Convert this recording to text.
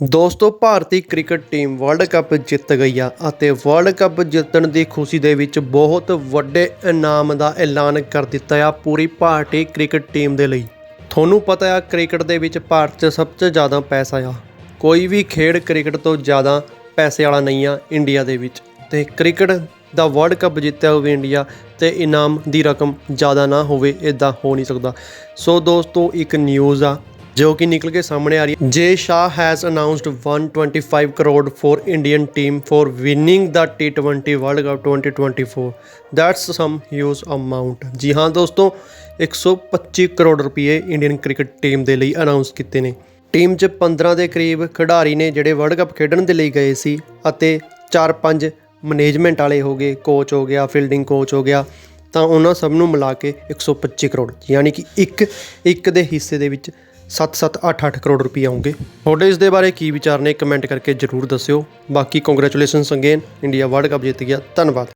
ਦੋਸਤੋ, ਭਾਰਤੀ cricket team world cup ਜਿੱਤ ਗਈ ਆ ਅਤੇ ਵਰਲਡ ਕੱਪ ਜਿੱਤਣ ਦੀ ਖੁਸ਼ੀ ਦੇ ਵਿੱਚ ਬਹੁਤ ਵੱਡੇ ਇਨਾਮ ਦਾ ਐਲਾਨ ਕਰ ਦਿੱਤਾ ਆ ਪੂਰੀ ਭਾਰਤੀ ਕ੍ਰਿਕਟ ਟੀਮ ਦੇ ਲਈ। ਤੁਹਾਨੂੰ ਪਤਾ ਆ, ਕ੍ਰਿਕਟ ਦੇ ਵਿੱਚ ਭਾਰਤ 'ਚ ਸਭ ਤੋਂ ਜ਼ਿਆਦਾ ਪੈਸਾ ਆ। ਕੋਈ ਵੀ ਖੇਡ ਕ੍ਰਿਕਟ ਤੋਂ ਜ਼ਿਆਦਾ ਪੈਸੇ ਵਾਲਾ ਨਹੀਂ ਆ ਇੰਡੀਆ ਦੇ ਵਿੱਚ। ਤੇ ਕ੍ਰਿਕਟ ਦਾ ਵਰਲਡ ਕੱਪ ਜਿੱਤਿਆ ਹੋਵੇ ਇੰਡੀਆ ਤੇ ਇਨਾਮ ਦੀ ਰਕਮ ਜ਼ਿਆਦਾ ਨਾ ਹੋਵੇ ਇਦਾਂ ਹੋ ਨਹੀਂ ਸਕਦਾ। ਸੋ ਦੋਸਤੋ, ਇੱਕ ਨਿਊਜ਼ ਆ। ਜੋ ਕਿ ਨਿਕਲ ਕੇ ਸਾਹਮਣੇ ਆ ਰਹੀ ਹੈ। Jay Shah has announced 125 crore for Indian team for winning the T20 world cup 2024 that's some huge amount ਜੀ ਹਾਂ ਦੋਸਤੋ 125 ਕਰੋੜ ਰੁਪਏ ਇੰਡੀਅਨ ਕ੍ਰਿਕਟ ਟੀਮ ਦੇ ਲਈ ਅਨਾਉਂਸ ਕੀਤੇ ਨੇ। ਟੀਮ 'ਚ 15 ਦੇ ਕਰੀਬ ਖਿਡਾਰੀ ਨੇ ਜਿਹੜੇ ਵਰਲਡ ਕੱਪ ਖੇਡਣ ਦੇ ਲਈ ਗਏ ਸੀ ਅਤੇ 4-5 ਮੈਨੇਜਮੈਂਟ ਵਾਲੇ ਹੋ ਗਏ ਕੋਚ ਹੋ ਗਿਆ ਫੀਲਡਿੰਗ ਕੋਚ ਹੋ ਗਿਆ, ਤਾਂ ਉਹਨਾਂ ਸਭ ਨੂੰ ਮਿਲਾ ਕੇ 125 ਕਰੋੜ। ਯਾਨੀ ਕਿ ਇੱਕ ਇੱਕ ਦੇ ਹਿੱਸੇ ਦੇ ਵਿੱਚ 7-7 8-8 ਕਰੋੜ ਰੁਪਏ ਆਉਂਗੇ ਤੁਹਾਡੇ ਇਸ ਦੇ ਬਾਰੇ ਕੀ ਵਿਚਾਰ ਨੇ ਕਮੈਂਟ ਕਰਕੇ ਜਰੂਰ ਦੱਸਿਓ। ਬਾਕੀ congratulations again India world cup ਜਿੱਤ ਗਿਆ। ਧੰਨਵਾਦ।